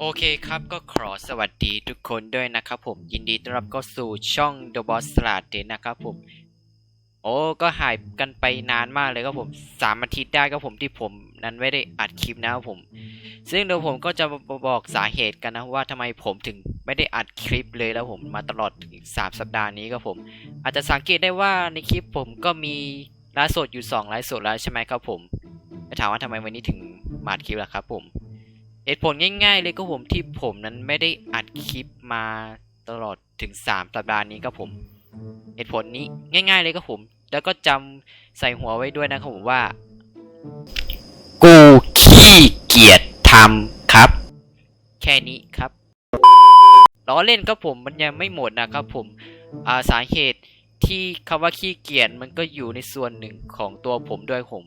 โอเคครับก็ขอสวัสดีทุกคนด้วยนะครับผมยินดีต้อนรับเข้าสู่ช่อง The Boss s l a d นะครับผม โอ้ก็หายกันไปนานมากเลยครับผมสามอาทิตย์ได้ครับผมที่ผมนั้นไม่ได้อัดคลิปนะครับผม ซึ่งเดี๋ยวผมก็จะบอกสาเหตุกันนะว่าทำไมผมถึงไม่ได้อัดคลิปเลยแล้วผมมาตลอดถึงสามสัปดาห์นี้ครับผม อาจจะสังเกตได้ว่าในคลิปผมก็มีไลฟ์สดอยู่2ไลฟ์สดแล้วใช่ไหมครับผมจะถามว่าทำไมวันนี้ถึงมาอัดคลิปล่ะครับผม เหตุผลง่ายๆเลยก็ผมที่ผมนั้นไม่ได้อัดคลิปมาตลอดถึง 3 สัปดาห์นี้ก็ผมเหตุผลนี้ง่าย ๆ เลยก็ผม แล้วก็จำใส่หัวไว้ด้วยนะครับผมว่า กูขี้เกียจทำครับ แค่นี้ครับล้อเล่นก็ผมมันยังไม่หมดนะครับผมอาสาเหตุที่คำว่าขี้เกียจมันก็อยู่ในส่วนหนึ่งของตัวผมด้วยผม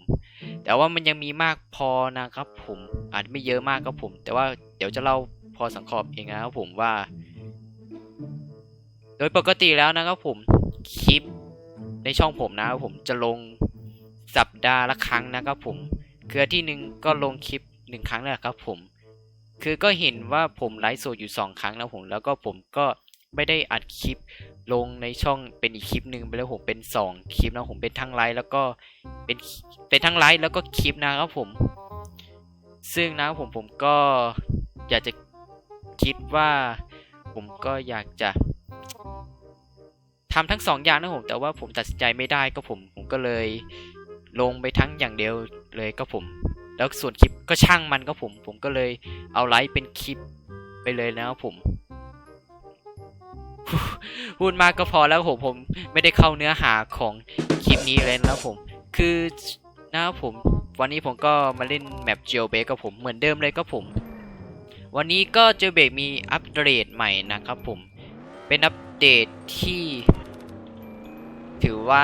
แต่ว่ามันยังมีมากพอนะครับผมอาจไม่เยอะมากครับผม แต่ว่าเดี๋ยวจะเล่าพอสังขอบเองนะครับผมว่า โดยปกติแล้วนะครับผมคลิปในช่องผมนะครับผมจะลงสัปดาห์ละครั้งนะครับผมคืออาที่หนึ่งก็ลงคลิปหนึ่งครั้งแหละครับผม คือก็เห็นว่าผมไลฟ์สดอยู่สองครั้งนะผม แล้วก็ผมก็ ไม่ได้อัดคลิปลงในช่องเป็นอีกคลิปหนึ่งไปแล้วผมเป็นสองคลิปนะผมเป็นทั้งไลฟ์แล้วก็เป็นเป็นทั้งไลฟ์แล้วก็คลิปนะครับผม ซึ่งนะครับผมผมก็อยากจะคิดว่าผมก็อยากจะทำทั้งสองอย่างนะผมแต่ว่าผมตัดสินใจไม่ได้ก็ผม ผมก็เลยลงไปทั้งอย่างเดียวเลยก็ผม แล้วส่วนคลิปก็ช่างมันก็ผม ผมก็เลยเอาไลฟ์เป็นคลิปไปเลยนะครับผม พูดมากก็พอแล้วผมผมไม่ได้เข้าเนื้อหาของคลิปนี้เลยนะผม คือนะครับผม วันนี้ผมก็มาเล่นแมป Jailbreak กับผมเหมือนเดิมเลยก็ผม วันนี้ก็ Jailbreak มีอัปเดตใหม่นะครับผม เป็นอัปเดตที่ ถือว่า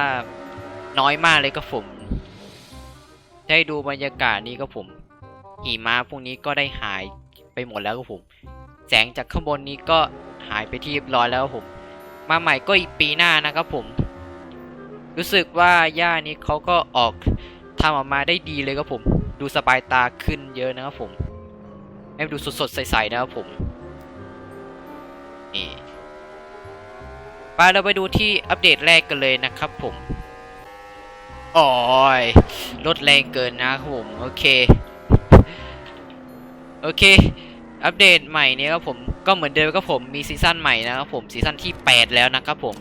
น้อยมากเลยก็ผม ได้ดูบรรยากาศนี้ก็ผมหิมะพวกนี้ก็ได้หายไปหมดแล้วก็ผม แสงจากข้างบนนี้ก็ายไปที่เรียบร้อยแล้วผม มาใหม่ก็อีกปีหน้านะครับผม รู้สึกว่าย่านี้เขาก็ออกทำออกมาได้ดีเลยครับผม ดูสบายตาขึ้นเยอะนะครับผมให้ดูสดๆใสๆนะครับผมนี่ไปเราไปดูที่อัปเดตแรกกันเลยนะครับผมอ้ยรถแรงเกินนะครับผม โอเค โอเค อัปเดตใหม่เนี่ยครับผมก็เหมือนเดิมครับผมมีซีซั่นใหม่นะครับผมซีซั่นที่ 8 แล้วนะครับผม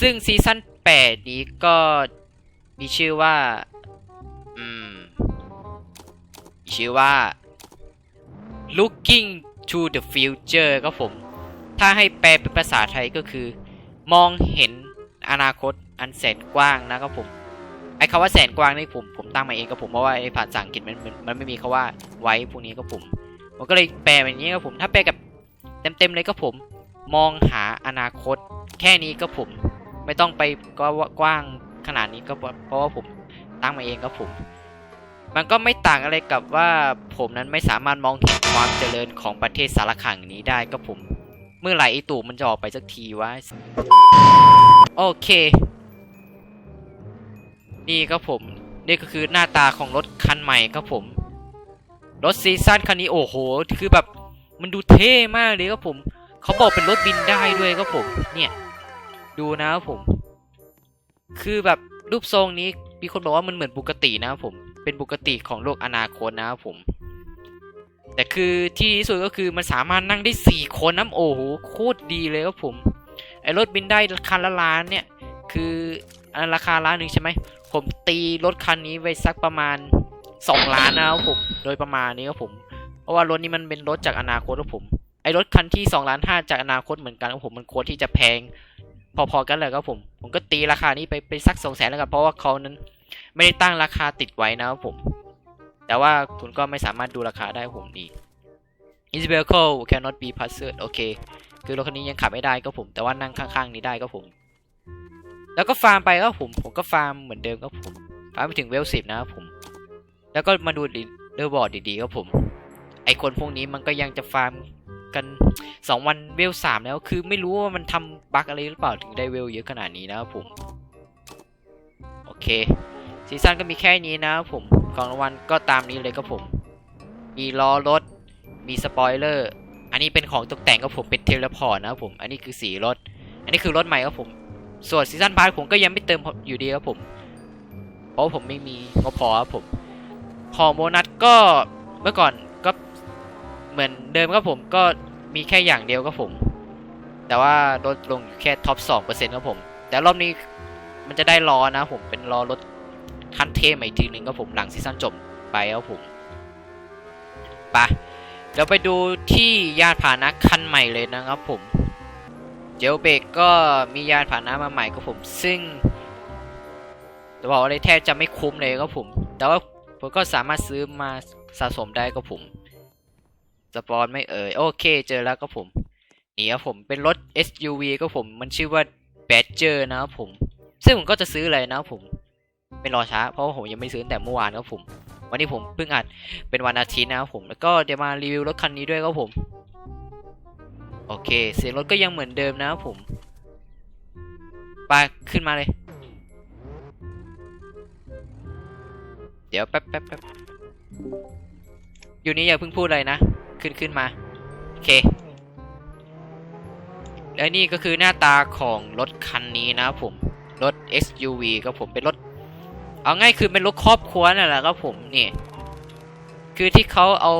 ซึ่งซีซั่น8 นี้ก็มีชื่อว่าอืมมีชื่อว่า looking to the future ครับผม ถ้าให้แปลเป็นภาษาไทยก็คือ มองเห็นอนาคตอันแสนกว้างนะครับผมไอ้คำว่าแสนกว้างนี่ผมผมตั้งมาเองครับผมเพราะว่าไอ้ภาษาอังกฤษมันมันมันไม่มีคาว่าไว้พวกนี้ครับผม ผมก็เลยแปลแบบนี้ครับผมถ้าแปลกับเต็มๆเลยก็ผม มองหาอนาคต แค่นี้ก็ผม ไม่ต้องไปกกว้างขนาดนี้ก็เพราะว่าผมตั้งมาเองครับผม มันก็ไม่ต่างอะไรกับว่าผมนั้นไม่สามารถมองเห็นความเจริญของประเทศสารขังนี้ได้ก็ผม เมื่อไหร่ไอตู่มันจะออกไปสักทีวะโอเค นี่ครับผม นี่ก็คือหน้าตาของรถคันใหม่ครับผม รถซีซั่นคันนี้โอ้โห คือแบบมันดูเท่มากเลยครับผม เขาบอกเป็นรถบินได้ด้วยครับผม เนี่ย ดูนะครับผม คือแบบรูปทรงนี้มีคนบอกว่ามันเหมือนบุกตินะครับผม เป็นบุกติของโลกอนาคตนะครับผม แต่คือที่ดีที่สุดก็คือมันสามารถนั่งได้สี่คนน้ำโอ้โหโคตรดีเลยครับผม ไอรถบินได้คันละล้านเนี่ย คืออันราคาล้านหนึ่งใช่ไหม ผมตีรถคันนี้ไว้สักประมาณ สองล้านนะครับผม โดยประมาณนี้ครับผม เพราะว่ารถนี้มันเป็นรถจากอนาคตครับผม ไอรถคันที่สองล้านห้าจากอนาคตเหมือนกันครับผม มันควรที่จะแพงพอๆกันเลยครับผม ผมก็ตีราคานี้ไปไปสักสองแสนแล้วกัน เพราะว่าเขานั้นไม่ได้ตั้งราคาติดไว้นะครับผม แต่ว่าคุณก็ไม่สามารถดูราคาได้ผมนี่ This vehicle cannot be purchased โอเค คือรถคันนี้ยังขับไม่ได้ก็ผม แต่ว่านั่งข้างๆนี้ได้ก็ผม แล้วก็ฟาร์มไปก็ผม ผมก็ฟาร์มเหมือนเดิมก็ผม ฟาร์มไปถึงเวลสิบนะครับผม แล้วก็มาดูเดอร์บอร์ดดีๆก็ผม ไอคนพวกนี้มันก็ยังจะฟาร์มกันสองวันเวลสามแล้ว คือไม่รู้ว่ามันทำบั๊กอะไรหรือเปล่าถึงได้เวลเยอะขนาดนี้นะครับผม โอเคซีซั่นก็มีแค่นี้นะครับผม ของรางวัลก็ตามนี้เลยครับผม มีล้อรถ มีสปอยเลอร์ อันนี้เป็นของตกแต่งครับผมเป็นเทเลพอร์ตนะครับผม อันนี้คือสีรถ อันนี้คือรถใหม่ครับผม ส่วนซีซันพาร์ผมก็ยังไม่เติมอยู่ดีครับผม เพราะผมไม่มีงบพอครับผม ของโบนัสก็เมื่อก่อนก็เหมือนเดิมครับผมก็มีแค่อย่างเดียวครับผม แต่ว่าลดลงอยู่แค่ท็อปสองเปอร์เซ็นต์ครับผม แต่รอบนี้มันจะได้ล้อนะผมเป็นล้อรถคันเทใหม่อีกทีหนึ่งครับผมหลังซีซั่นจบไปครับผมไปเดี๋ยวไปดูที่ยานพาหนะคันใหม่เลยนะครับผมเจลเบกก็มียานพาหนะมาใหม่ครับผม ซึ่งจะบอกว่าเลยแทบจะไม่คุ้มเลยครับผม แต่ว่า ผมก็สามารถซื้อมาสะสมได้ครับผมสปอนไม่เอ่ยโอเค เจอแล้วครับผมนี่ครับผมเป็นรถ SUV ก็ผมมันชื่อว่า Badger นะครับผม ซึ่งผมก็จะซื้อเลยนะครับผมไม่รอช้า เพราะว่าผมยังไม่ซื้อแต่เมื่อวานครับผม วันนี้ผมเพิ่งอัดเป็นวันอาทิตย์นะครับผมแล้วก็เดี๋ยวมารีวิวรถคันนี้ด้วยครับผม โอเค เสียงรถก็ยังเหมือนเดิมนะครับผมไปขึ้นมาเลย เดี๋ยวแป๊บแป๊บแป๊บอยู่นี่อย่าเพิ่งพูดเลยนะ ขึ้นขึ้นมา โอเค และนี่ก็คือหน้าตาของรถคันนี้นะผม รถ SUV ครับผม เป็นรถ เอาง่ายคือเป็นรถครอบครัวนั่นแหละครับผม นี่ คือที่เขาเอา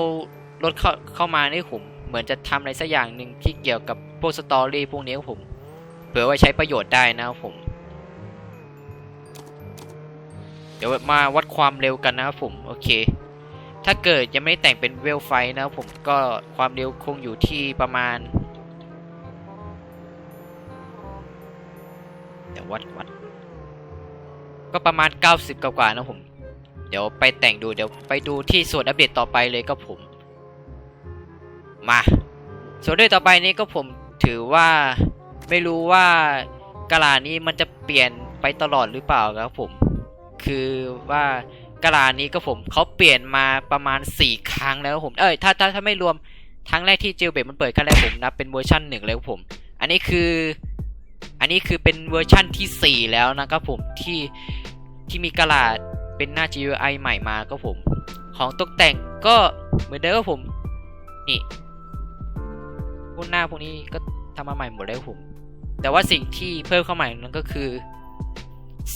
รถเข้าเข้ามานี่ผม เหมือนจะทำอะไรสักอย่างหนึ่งที่เกี่ยวกับพวกสตอรี่พวกนี้ครับผม เผื่อไว้ใช้ประโยชน์ได้นะครับผมเดี๋ยวมาวัด ความเร็วกันนะครับผมโอเค ถ้าเกิดยังไม่แต่งเป็นเวลไฟนะครับผมก็ความเร็วคงอยู่ที่ประมาณเดี๋ยววัดวัดก็ประมาณ 90 กว่าๆนะผม เดี๋ยวไปแต่งดูเดี๋ยวไปดูที่ส่วนอัปเดตต่อไปเลยก็ผม มา ส่วนอัปเดตต่อไปนี้ก็ผมถือว่าไม่รู้ว่ากะลานี้มันจะเปลี่ยนไปตลอดหรือเปล่าครับผม คือว่ากะลานี้ก็ผมเขาเปลี่ยนมาประมาณ 4 ครั้งแล้วผม เอ้ยถ้าถ้าถ้าไม่รวมครั้งแรกที่เจลเบตมันเปิดครั้งแรกผมนับเป็นเวอร์ชันหนึ่งเลยผม อันนี้คือ อันนี้คือเป็นเวอร์ชั่นที่ 4 แล้วนะครับผมที่ที่มีกระดาษเป็นหน้า GUI ใหม่มาก็ผม ของตกแต่งก็เหมือนเดิมครับผม นี่พวกหน้าพวกนี้ก็ทำมาใหม่หมดแล้วผม แต่ว่าสิ่งที่เพิ่มเข้าใหม่นั้นก็คือ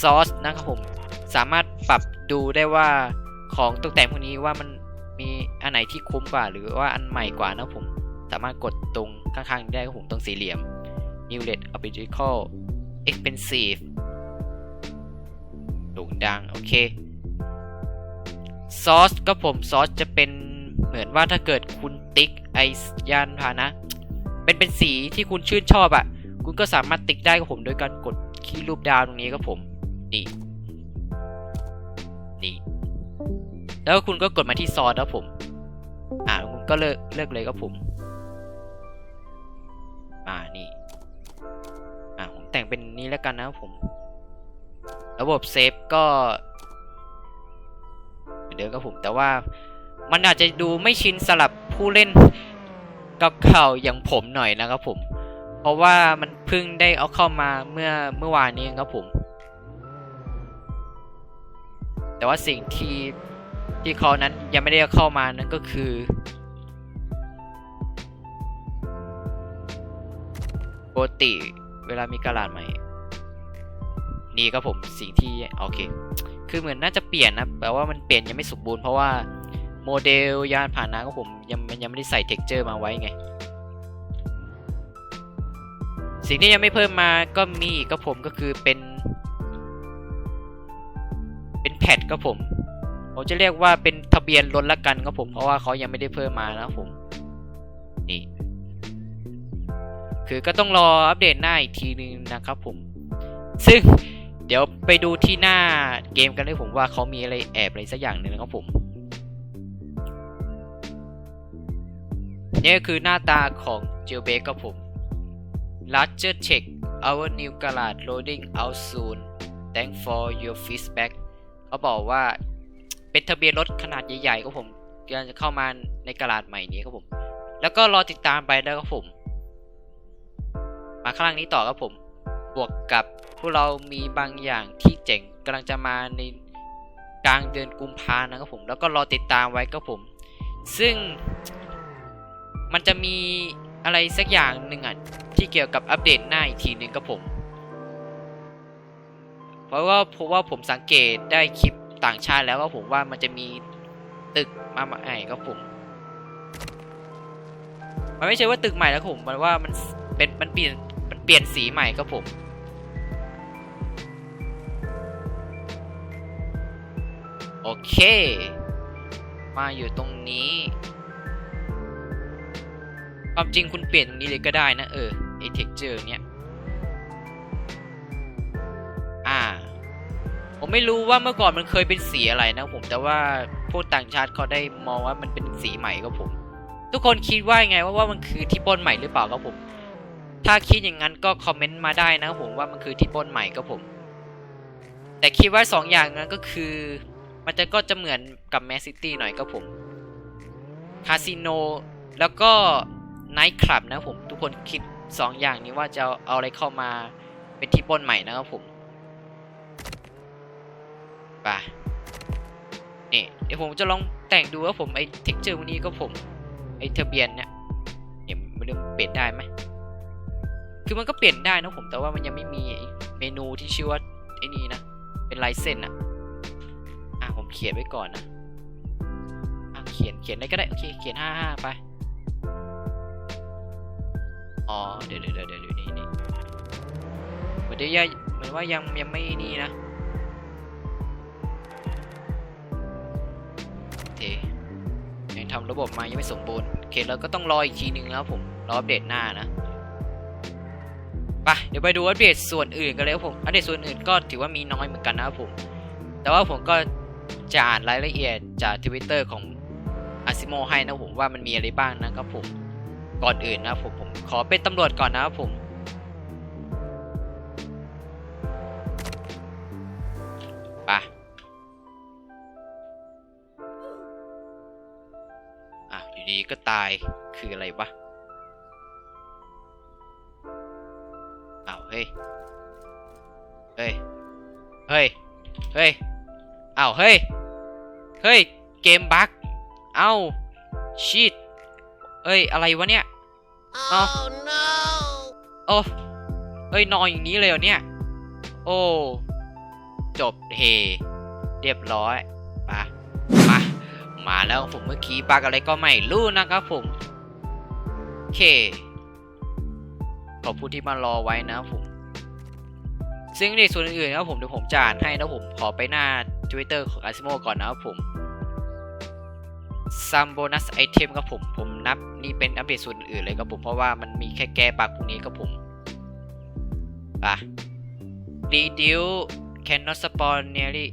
ซอสนะครับผม สามารถปรับดูได้ว่าของตกแต่งพวกนี้ว่ามันมีอันไหนที่คุ้มกว่า หรือว่าอันใหม่กว่านะผม สามารถกดตรงข้างๆได้ครับผมตรงสี่เหลี่ยม New Red Optical Expensive โด่งดัง โอเคซอสก็ผมซอสจะเป็นเหมือนว่าถ้าเกิดคุณติ๊กไอยานพานะ เป็นเป็นสีที่คุณชื่นชอบอะ่ะ คุณก็สามารถติ๊กได้กับผมโดยการกดคีย์รูปดาวตรงนี้ครับผม นี่ แล้วคุณก็กดมาที่ซอสครับผม อ่าคุณก็เลือกเลือกเลยครับผม อ่านี่ อ่าผมแต่งเป็นนี้แล้วกันนะครับผม ระบบเซฟก็เหมือนเดิมครับผม แต่ว่ามันอาจจะดูไม่ชินสลับผู้เล่นกับเข่าอย่างผมหน่อยนะครับผม เพราะว่ามันเพิ่งได้เอาเข้ามาเมื่อเมื่อวานนี้ครับผม แต่ว่าสิ่งที่ ที่เขานั้นยังไม่ได้เข้ามานั่นก็คือปกติเวลามีกระดาษใหม่ นี่ก็ผมสิ่งที่โอเค คือเหมือนน่าจะเปลี่ยนนะแต่ว่ามันเปลี่ยนยังไม่สมบูรณ์เพราะว่าโมเดลยานผ่านนะของผมยังมันยังไม่ได้ใส่เท็กเจอร์มาไว้ไง สิ่งที่ยังไม่เพิ่มมาก็มีก็ผมก็คือเป็น เป็นแพดก็ผม ผมจะเรียกว่าเป็นทะเบียนรถละกันก็ผมเพราะว่าเขายังไม่ได้เพิ่มมานะผมนี่คือก็ต้องรออัปเดตหน้าอีกทีนึงนะครับผม ซึ่งเดี๋ยวไปดูที่หน้าเกมกันเลยผมว่าเขามีอะไรแอบอะไรสักอย่างหนึ่งนะครับผมนี่คือหน้าตาของ j a i l b r e a k ครับผม Larger check our new garage loading out soon thank for your feedback เขาบอกว่า เป็นทะเบียนรถขนาดใหญ่ๆครับผมกำลังจะเข้ามาในกระดาษใหม่นี้ครับผม แล้วก็รอติดตามไปแล้วครับผม มาข้างล่างนี้ต่อครับผม บวกกับพวกเรามีบางอย่างที่เจ๋งกำลังจะมาในกลางเดือนกุมภานะครับผม แล้วก็รอติดตามไว้ครับผม ซึ่งมันจะมีอะไรสักอย่างหนึ่งอะที่เกี่ยวกับอัปเดตหน้าอีกทีหนึ่งครับผม เพราะว่าเพราะว่าผมสังเกตได้คลิป ต่างชาติแล้วว่าผมว่ามันจะมีตึกมาใหม่ครับผม มันไม่ใช่ว่าตึกใหม่แล้วผมมันว่ามันเป็นมันเปลี่ยนมันเปลี่ยนสีใหม่ครับผมโอเค มาอยู่ตรงนี้ความจริงคุณเปลี่ยนตรงนี้เลยก็ได้นะ เออไอเท็กเจอร์เนี้ย ผมไม่รู้ว่าเมื่อก่อนมันเคยเป็นสีอะไรนะผม แต่ว่าพวกต่างชาติเขาได้มองว่ามันเป็นสีใหม่ครับผม ทุกคนคิดว่าไงว่าว่ามันคือที่ปนใหม่หรือเปล่าครับผม ถ้าคิดอย่างนั้นก็คอมเมนต์มาได้นะครับผมว่ามันคือที่ปนใหม่ครับผม แต่คิดว่าสองอย่างนั้นก็คือ มันจะก็จะเหมือนกับแมสซิตี้หน่อยครับผมคาสิโนแล้วก็ไนท์คลับนะผม ทุกคนคิดสองอย่างนี้ว่าจะเอาอะไรเข้ามาเป็นที่ปนใหม่นะครับผม ไปนี่เดี๋ยวผมจะลองแต่งดูว่าผมไอ้เท็กเจอร์วันนี้ก็ผมไอ้ทะเบียนเนี่ยเนี่ยมันเริ่มเปลี่ยนได้ไหมคือมันก็เปลี่ยนได้นะผมแต่ว่ามันยังไม่มีเมนูที่ชื่อว่าไอ้นี่นะเป็นลายเส้นอะอะผมเขียนไว้ก่อนนะอะเขียนเขียนได้ก็ได้โอเคเขียนห้าห้าไปอ๋อเดี๋ยวเดี๋ยวเดี๋ยวเดี๋ยวนี่นี่เหมือนจะยังเหมือนว่ายังยังไม่นี่นะ ระบบมายังไม่สมบูรณ์โอเคเราก็ต้องรออีกทีหนึ่งนะครับผมรออัปเดตหน้านะไปเดี๋ยวไปดูอัปเดตส่วนอื่นกันเลยครับผมอัปเดตส่วนอื่นก็ถือว่ามีน้อยเหมือนกันนะครับผม แต่ว่าผมก็จะอ่านรายละเอียดจากทวิตเตอร์ของอาซิโมให้นะผมว่ามันมีอะไรบ้างนะครับผมก่อนอื่นนะครับผมผมขอเป็นตำรวจก่อนนะครับผม ดีก็ตายคืออะไรวะอ้าวเฮ้ย เฮ้ย เฮ้ย เฮ้ยอ้าวเฮ้ย เฮ้ย เกมบั๊กเอ้าชีตเอ้ย อะไรวะเนี่ย Oh no! โอ้เอ้ย นอนอย่างนี้เลยเหรอเนี่ย โอ้ จบเฮ เรียบร้อยไปมา มาแล้วผมเมื่อกี้ปากอะไรก็ไม่รู้นะครับผมโอเคขอบคุณที่มารอไว้นะครับผมซึ่งในส่วนอื่นๆนะครับผมเดี๋ยวผมจะอ่านให้นะผมขอไปหน้า Twitter ของ a s m o ก่อนนะครับผมซัมโบนัสไอเทมครับผมผมนับนี่เป็นอัปเดตส่วนอื่นเลยครับผมเพราะว่ามันมีแค่แก้ปากพวกนี้ครับผมไป reduce cannot spawn nearly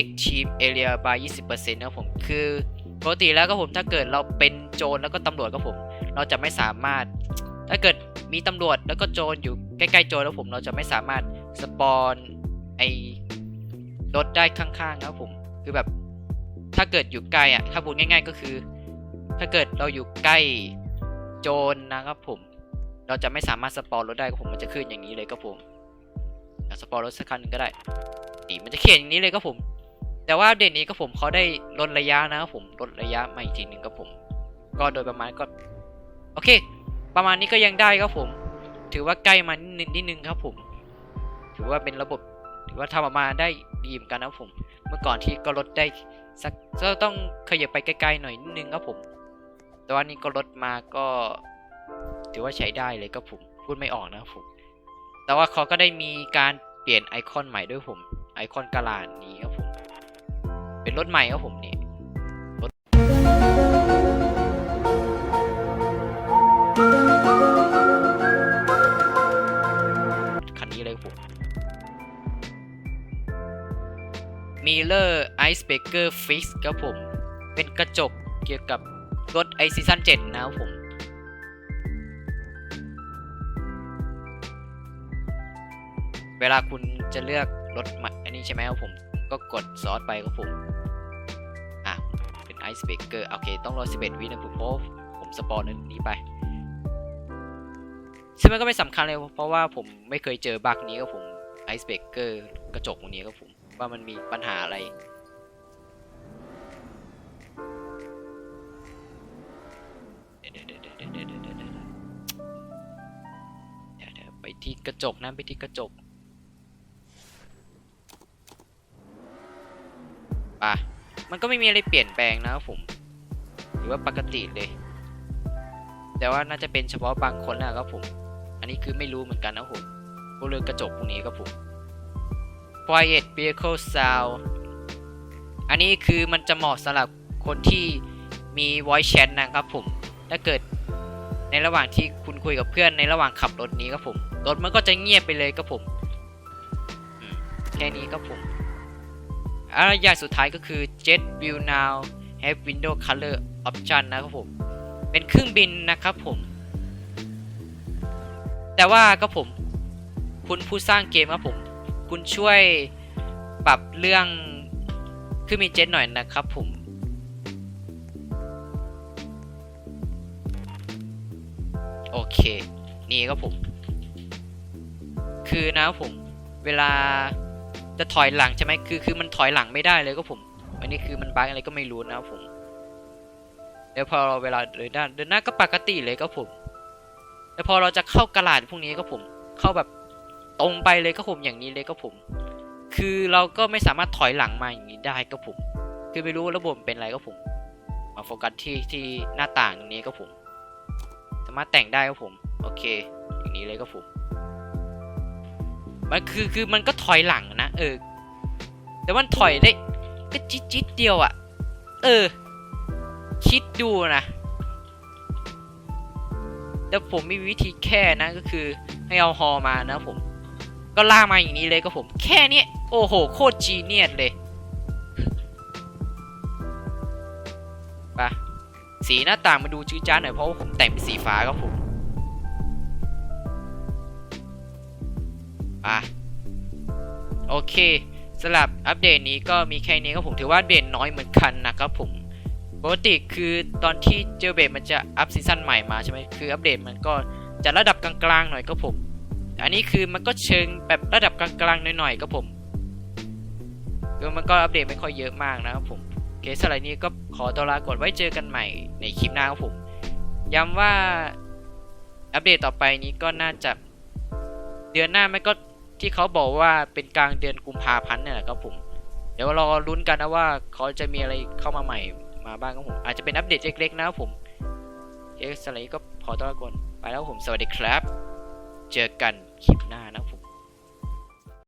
extreme area by 20%นะครับผมคือ ปกติแล้วก็ผมถ้าเกิดเราเป็นโจรแล้วก็ตำรวจก็ผม เราจะไม่สามารถ ถ้าเกิดมีตำรวจแล้วก็โจรอยู่ใกล้ๆโจรแล้วผมเราจะไม่สามารถสปอนไอรถได้ข้างๆครับผมคือแบบถ้าเกิดอยู่ใกล้อะถ้าพูดง่าย ๆ ก็คือ ถ้าเกิดเราอยู่ใกล้โจรนะครับผม เราจะไม่สามารถสปอนรถได้ครับผมมันจะขึ้นอย่างนี้เลยครับผมสปอนรถสักคันหนึ่งก็ได้นี่มันจะเขียนอย่างนี้เลยครับผม แต่ว่าเด่นนี้ก็ผมเขาได้ลดระยะนะครับผมลดระยะมาอีกทีหนึ่งครับผม ก็โดยประมาณก็ โอเค ประมาณนี้ก็ยังได้ครับผม ถือว่าใกล้มานิดนึงนิดนึงครับผม ถือว่าเป็นระบบ ถือว่าทำออกมาได้ดีเหมือนกันนะครับผม เมื่อก่อนที่ก็ลดได้สักก็ต้องขยับไปไกลๆหน่อยนิดนึงครับผม แต่ว่านี่ก็ลดมาก็ ถือว่าใช้ได้เลยครับผม พูดไม่ออกนะครับผม แต่ว่าเขาก็ได้มีการเปลี่ยนไอคอนใหม่ด้วยผม ไอคอนกาลาดนี้ครับผม เป็นรถใหม่ครับผมนี่รถคันนี้เลยครับผม Miller Ice Breaker Fix ครับผม เป็นกระจกเกี่ยวกับรถไอซีซั่น7นะครับผมเวลาคุณจะเลือกรถใหม่อันนี้ใช่ไหมครับผม ก็กดซอสไปครับผม เป็น Ice Breaker โอเค ต้องรอ 11 วินะผมเพราะผมสปอนอันนี้ไป ซึ่งมันก็ไม่สำคัญเลยเพราะว่าผมไม่เคยเจอบั๊กนี้ครับผม Ice Breaker กระจกตรงนี้ครับผมว่ามันมีปัญหาอะไรเดี๋ยวเดี๋ยวเดี๋ยวเดี๋ยวเดี๋ยวเดี๋ยวเดี๋ยวที่กระจกนะไปที่กระจก ป่ะ มันก็ไม่มีอะไรเปลี่ยนแปลงนะครับผม หรือว่าปกติเลย แต่ว่าน่าจะเป็นเฉพาะบางคนนะครับผม อันนี้คือไม่รู้เหมือนกันนะครับผมพวกเรื่องกระจกพวกนี้ครับผม Quiet Vehicle Sound อันนี้คือมันจะเหมาะสำหรับคนที่มี voice chat นะครับผม ถ้าเกิดในระหว่างที่คุณคุยกับเพื่อนในระหว่างขับรถนี้ครับผม รถมันก็จะเงียบไปเลยครับผม แค่นี้ครับผม อ่าอย่างสุดท้ายก็คือ Jet View Now Have Window Color Option นะครับผม เป็นเครื่องบินนะครับผม แต่ว่าครับผม คุณผู้สร้างเกมครับผม คุณช่วยปรับเรื่องขึ้นมีเจ็ตหน่อยนะครับผมโอเค นี่ครับผม คือนะครับผม เวลา จะถอยหลังใช่ไหมคือคือมันถอยหลังไม่ได้เลยก็ผม อันนี้คือมันบั๊กอะไรก็ไม่รู้นะครับผมแล้วพอเราเวลาเดินหน้าเดินหน้าก็ปกติเลยครับผมแล้วพอเราจะเข้ากระดาษพวกนี้ก็ผม เข้าแบบตรงไปเลยก็ผมอย่างนี้เลยก็ผม คือเราก็ไม่สามารถถอยหลังมาอย่างนี้ได้ก็ผม คือไม่รู้ระบบเป็นอะไรก็ผม มาโฟกัสที่ที่หน้าต่างตรงนี้ก็ผม สามารถแต่งได้ก็ผม โอเค อย่างนี้เลยก็ผม มันคือคือมันก็ถอยหลังนะเออ แต่มันถอยได้ก็จิดจิดเดียวอะ่ะ เออ คิดดูนะ แต่ผมมีวิธีแค่นะก็คือให้เอาฮอมานะผม ก็ลากมาอย่างนี้เลยก็ผม แค่นี้โอ้โห โคตรจีเนียสเลยไปะสีหน้าต่างมาดูจื้อจ้าหน่อยเพราะว่าผมแต่งเป็นสีฟ้าครับผม อะโอเคสำหรับอัปเดตนี้ก็มีแค่นี้ครับผมถือว่าเดตน้อยเหมือนกันนะครับผมปกติคือตอนที่เจอเบทมันจะอัพซีซั่นใหม่มาใช่ไหมคืออัปเดตมันก็จะระดับกลางๆหน่อยก็ผม อันนี้คือมันก็เชิงแบบระดับกลางๆหน่อยๆก็ผมคือมันก็อัปเดตไม่ค่อยเยอะมากนะครับผมโอเคสำหรับนี้ก็ขอตัวลาก่อนไว้เจอกันใหม่ในคลิปหน้าครับผม ย้ำว่าอัปเดตต่อไปนี้ก็น่าจะเดือนหน้าไม่ก็ ที่เขาบอกว่าเป็นกลางเดือนกุมภาพันธ์เนี่ยแหละครับผม เดี๋ยวรอลุ้นกันนะว่าเขาจะมีอะไรเข้ามาใหม่มาบ้างครับผม อาจจะเป็นอัปเดตเล็กๆนะครับผมเอเคสำหรับนี้ก็พอตัวลาก่อนไปแล้วผมสวัสดีครับ เจอกันคลิปหน้านะครับผม